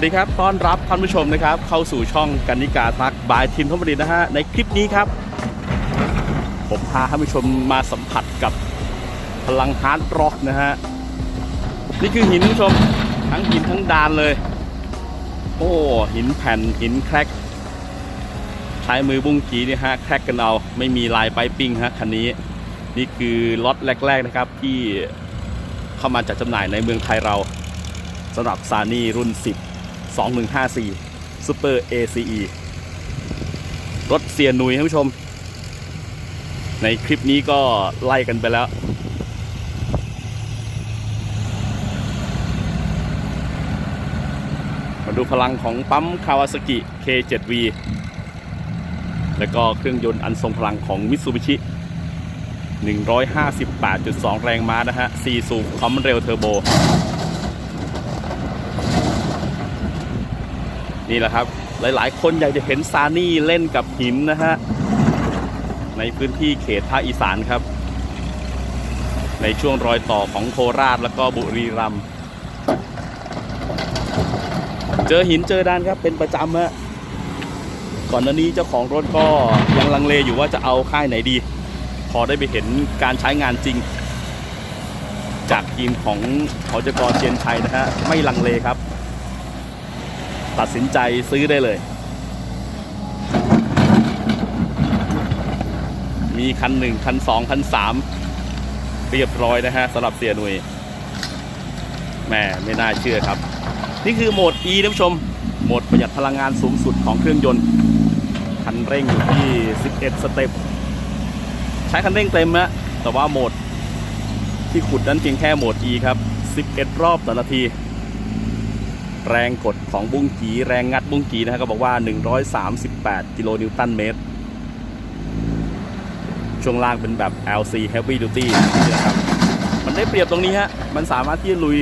วัสดีครับ ต้อนรับท่านผู้ชมนะครับ เข้าสู่ช่องกันนิกาทักบายทีมทบดินนะฮะ ในคลิปนี้ครับ ผมพาท่านผู้ชมมาสัมผัสกับพลังฮาร์ดร็อกนะฮะ นี่คือหินท่านผู้ชม ทั้งหินทั้งดานเลย โอ้ หินแผ่นหินแครกใช้มือบุ้งกีนี่ฮะ แครกกันเอา ไม่มีลายไปปิ้งฮะคันนี้ นี่คือล็อตแรก ๆนะครับที่เข้ามาจัดจำหน่ายในเมืองไทยเราสำหรับซานี่รุ่น 10 2154 Super ACE รถเสียหนุยท่านผู้ชม ในคลิปนี้ก็ไล่กันไปแล้ว มาดูพลังของปั๊มคาวาซากิ K7V แล้วก็เครื่องยนต์อันทรงพลังของมิตซูบิชิ158.2 แรงม้านะฮะ 4 สูบคอมเร็วเทอร์โบ นี่แหละครับ หลายๆ คนอยากจะเห็นซานี่เล่นกับหินนะฮะ ในพื้นที่เขตภาคอีสานครับ ในช่วงรอยต่อของโคราชแล้วก็บุรีรัมย์เจอหินเจอด้านครับเป็นประจำฮะก่อนหน้านี้เจ้าของรถก็ยังลังเลอยู่ว่าจะเอาค่ายไหนดี พอได้ไปเห็นการใช้งานจริง จากทีมของหจกรเชียนชัยนะฮะไม่ลังเลครับ ตัดสินใจซื้อได้เลย มีคันหนึ่งคันสองคันสามเรียบร้อยนะฮะสำหรับเสียหนุยแหม่ไม่น่าเชื่อครับ นี่คือโหมด E ท่านผู้ชม โหมดประหยัดพลังงานสูงสุดของเครื่องยนต์ คันเร่งอยู่ที่ 11 สเต็ป ใช้คันเร่งเต็มนะแต่ว่าโหมดที่ขุดนั้นเพียงแค่โหมด E ครับ 11 รอบต่อนาที แรงกดของบุ้งกีแรงงัดบุ้งกีนะฮะก็บอกว่า 138 กิโลนิวตันเมตร ช่วงล่างเป็นแบบ LC Heavy Duty นี่นะครับ มันได้เปรียบตรงนี้ฮะ มันสามารถที่จะลุย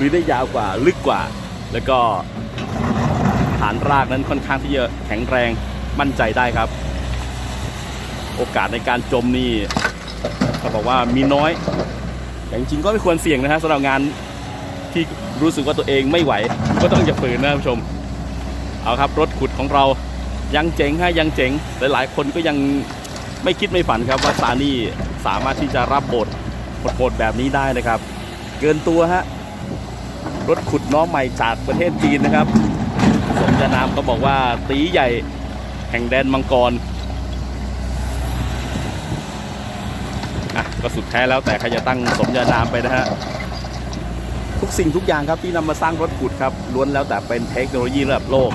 ลุยได้ยาวกว่าลึกกว่า แล้วก็ฐานรากนั้นค่อนข้างที่จะแข็งแรงมั่นใจได้ครับ โอกาสในการจมนี่เขาบอกว่ามีน้อยแต่จริงๆก็ไม่ควรเสี่ยงนะฮะสำหรับงาน ที่รู้สึกว่าตัวเองไม่ไหว ก็ต้องอย่าฝืนนะท่านผู้ชม เอาครับรถขุดของเรายังเจ๋งฮะยังเจ๋ง หลายๆ คนก็ยังไม่คิดไม่ฝันครับว่าซานี่สามารถที่จะรับบทโหดแบบนี้ได้นะครับ เกินตัวฮะรถขุดน้องใหม่จากประเทศจีนนะครับ สมญานามก็บอกว่าตีใหญ่แห่งแดนมังกรอะก็สุดแท้แล้วแต่ใครจะตั้งสมญานามไปนะฮะ ทุกสิ่งทุกอย่างครับที่นำมาสร้างรถขุดครับล้วนแล้วแต่เป็นเทคโนโลยีระดับโลก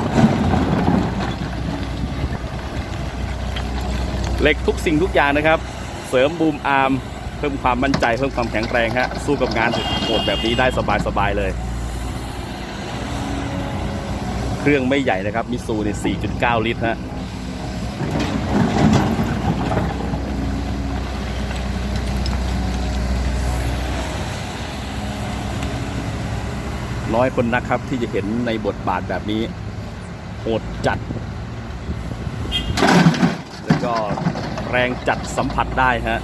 เหล็กทุกสิ่งทุกอย่างนะครับ เสริมบูมอาร์มเพิ่มความมั่นใจเพิ่มความแข็งแรงฮะสู้กับงานโหดแบบนี้ได้สบายๆเลย เครื่องไม่ใหญ่นะครับมิซูเนี่ย4.9 ลิตรฮะ น้อยคนนะครับที่จะเห็นในบทบาทแบบนี้โหดจัด แล้วก็แรงจัดสัมผัสได้ฮะ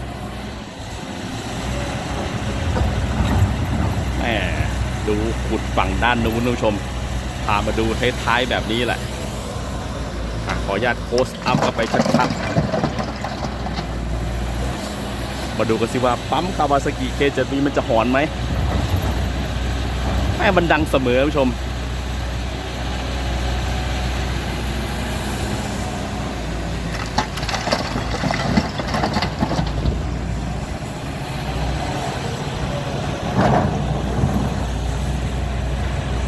แหมดูขุดฝั่งด้านนู้นผู้ชม พามาดูท้ายๆแบบนี้แหละอะขออนุญาตโพสต์อัพกันไปชัดๆ มาดูกันสิว่าปั๊มคาวาซากิเคจะมีมันจะหอนไหม แม่มันดังเสมอผู้ชม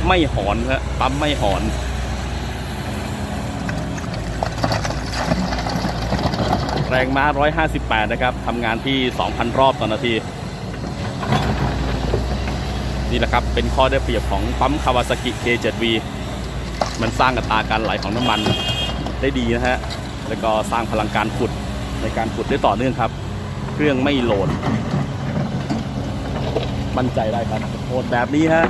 ไม่หอนฮะปั๊มไม่หอนแรงม้า 158 นะครับ ทำงานที่ 2,000 รอบต่อนาที นี่แหละครับ เป็นข้อได้เปรียบของปั๊มคาวาซากิ K7V มันสร้างอัตราการไหลของน้ำมันได้ดีนะฮะ แล้วก็สร้างพลังการขุดในการขุดได้ต่อเนื่องครับ เครื่องไม่โหลด มั่นใจได้ครับโหดแบบนี้ฮะ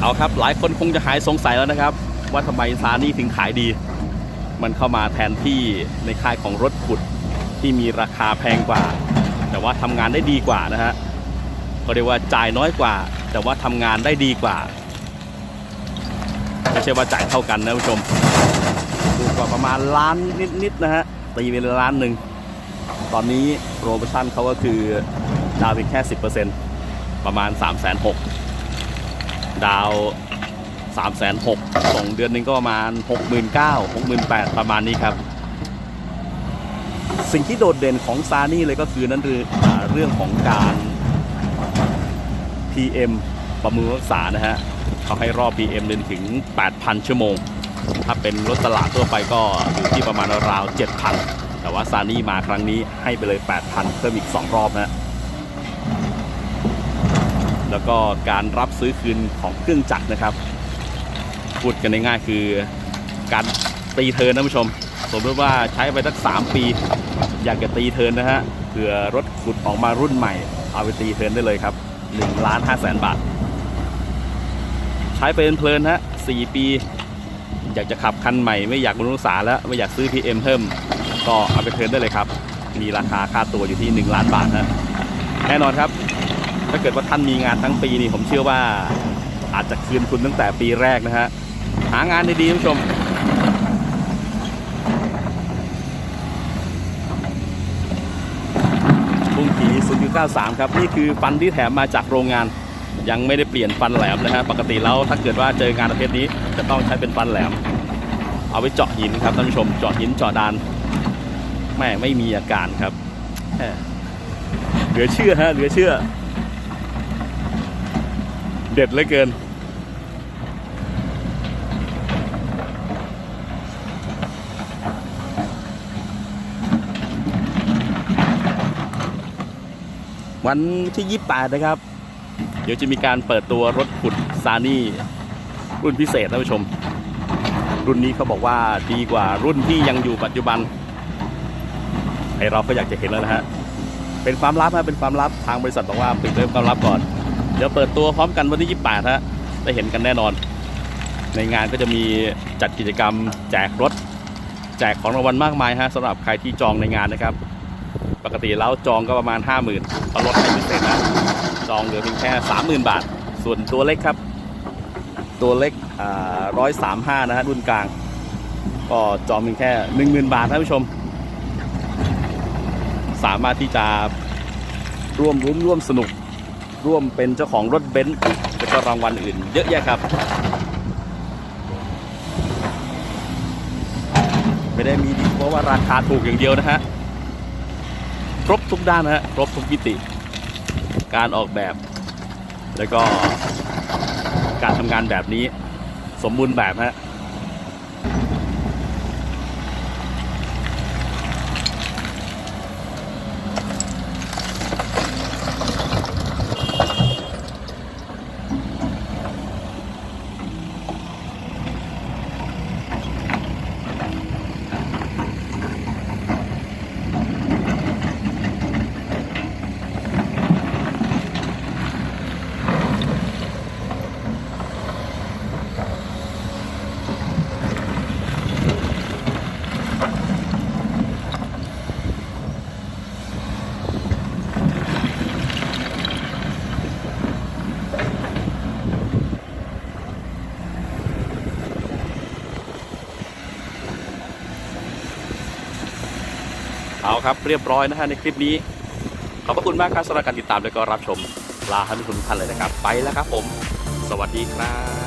เอาครับหลายคนคงจะหายสงสัยแล้วนะครับ ว่าทำไมซานี่ถึงขายดี มันเข้ามาแทนที่ในค่ายของรถขุดที่มีราคาแพงกว่า แต่ว่าทำงานได้ดีกว่านะฮะก็เรียกว่าจ่ายน้อยกว่า แต่ว่าทำงานได้ดีกว่าไม่ใช่ว่าจ่ายเท่ากันนะผู้ชมถูกกว่าประมาณล้านนิดๆนะฮะตีเป็นล้านหนึ่งตอนนี้โปรโมชั่นเขาก็คือดาวเพียงแค่ 10%ประมาณ 3 6 0 0 0ดาว 3 6 0 0 0ส่งเดือนหนึ่งก็ประมาณ 69,000 6 8 0 0ประมาณนี้ครับ สิ่งที่โดดเด่นของซานี่เลยก็คือนั่นคือเรื่องของการ PM ประมือรักษานะฮะเขาให้รอบ PM เดินถึง 8,000 ชั่วโมง ถ้าเป็นรถตลาดทั่วไปก็อยู่ที่ประมาณราว 7,000 แต่ว่าซานี่มาครั้งนี้ให้ไปเลย 8,000 เพิ่มอีก 2 รอบนะแล้วก็การรับซื้อคืนของเครื่องจักรนะครับ พูดกันง่ายๆคือการตีเทินนะผู้ชม สมมติว่าใช้ไปสัก 3 ปี อยากจะตีเทินนะฮะเผื่อรถขุดออกมารุ่นใหม่ เอาไปตีเทินได้เลยครับ1ล้าน5แสนบาท ใช้ไปเพลินๆฮะ4ปี อยากจะขับคันใหม่ ไม่อยากบรรลุษาแล้วไม่อยากซื้อ PM เพิ่ม ก็เอาไปเทินได้เลยครับ มีราคาค่าตัวอยู่ที่ 1 ล้านบาทฮะแน่นอนครับ ถ้าเกิดว่าท่านมีงานทั้งปีนี่ผมเชื่อว่าอาจจะคืนทุนตั้งแต่ปีแรกนะฮะ หางานดีๆท่านผู้ชม บุ้งกี0.93 ครับ นี่คือฟันที่แถมมาจากโรงงาน ยังไม่ได้เปลี่ยนฟันแหลมนะฮะ ปกติแล้วถ้าเกิดว่าเจองานประเภทนี้จะต้องใช้เป็นฟันแหลม เอาไว้เจาะหินครับท่านผู้ชม เจาะหินเจาะดานแม่ไม่มีอาการครับ เหลือเชื่อฮะ เหลือเชื่อ เด็ดเลือเกิน วันที่ 28 นะครับ เดี๋ยวจะมีการเปิดตัวรถขุดซานี่รุ่นพิเศษท่านผู้ชม รุ่นนี้เขาบอกว่าดีกว่ารุ่นที่ยังอยู่ปัจจุบันไอเราก็อยากจะเห็นแล้วนะฮะเป็นความลับฮะเป็นความลับทางบริษัทบอกว่าปิดเรื่องความลับก่อน เดี๋ยวเปิดตัวพร้อมกันวันที่ 28 ฮะได้เห็นกันแน่นอน ในงานก็จะมีจัดกิจกรรมแจกรถ แจกของรางวัลมากมายฮะสำหรับใครที่จองในงานนะครับ ปกติแล้วจองก็ประมาณ 50,000พอลดให้พิเศษนะจองเหลือเพียงแค่ 30,000 บาท ส่วนตัวเล็กครับ ตัวเล็กร้อยสามห้านะฮะรุ่นกลาง ก็จองเพียงแค่ 10,000 บาทท่านผู้ชม สามารถที่จะร่วมรุ้นร่วมสนุก ร่วมเป็นเจ้าของรถเบนซ์แล้วก็รางวัลอื่น เยอะแยะครับไม่ได้มีดีเพราะว่าราคาถูกอย่างเดียวนะฮะ ครบทุกด้านนะฮะครบทุกมิติ การออกแบบ แล้วก็การทำงานแบบนี้สมบูรณ์แบบฮะ ครับเรียบร้อยนะฮะในคลิปนี้ ขอบพระคุณมากครับสำหรับการติดตามและก็รับชมลาท่านผู้ชมทุกท่านเลยนะครับ ไปแล้วครับผม สวัสดีครับ